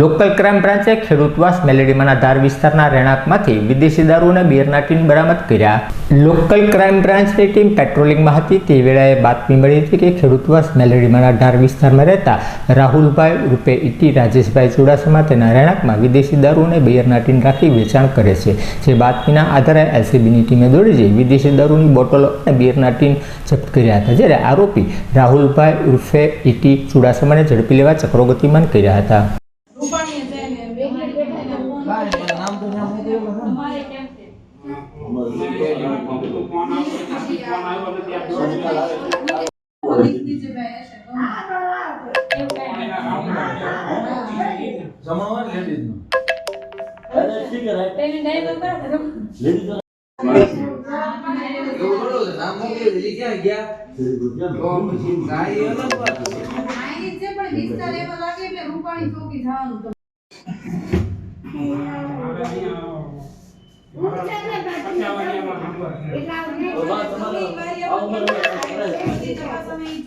Local crime બ્રાન્ચે ખેડૂતવાસ મેલેડીમાના ધાર વિસ્તારના રહેણાંકમાંથી વિદેશી દારૂ અને બિયરના ટીન બરામદ કર્યા. લોકલ ક્રાઇમ બ્રાન્ચની ટીમ પેટ્રોલિંગમાં હતી. તે વેળાએ બાતમી મળી હતી કે ખેડૂતવાસ મેલેડીમાંના ધાર વિસ્તારમાં રહેતા રાહુલભાઈ રૂપે ઇટી રાજેશભાઈ ચુડાસમા તેના રહેણાંકમાં વિદેશી દારૂ અને બિયરના ટીન રાખી વેચાણ કરે છે. જે બાતમીના આધારે એલસીબીની ટીમે દોડી જઈ વિદેશી દારૂની બોટલો અને બિયરના ટીન જપ્ત કર્યા હતા, જ્યારે આરોપી રાહુલભાઈ ઉર્ફે ઇટી ચુડાસમાને ઝડપી લેવા ચક્રો ગતિમાન કર્યા હતા. જઈને બેગને બેઠાને ફોન અમારે કેમ છે નીચે બેસે એવું કાંઈ નથી. જમણવાર લેડીઝ નો તેને ડાયવર કરો કે તમે એવું થોડું છે, નામ મોકલી દીધી, ક્યાં ગયા? તો પછી ગાય એ અલગ વાત છે. આઈ છે પણ વિસ્તાર એવો લાગે એટલે રૂપાણી ચોકી જવાનું محمد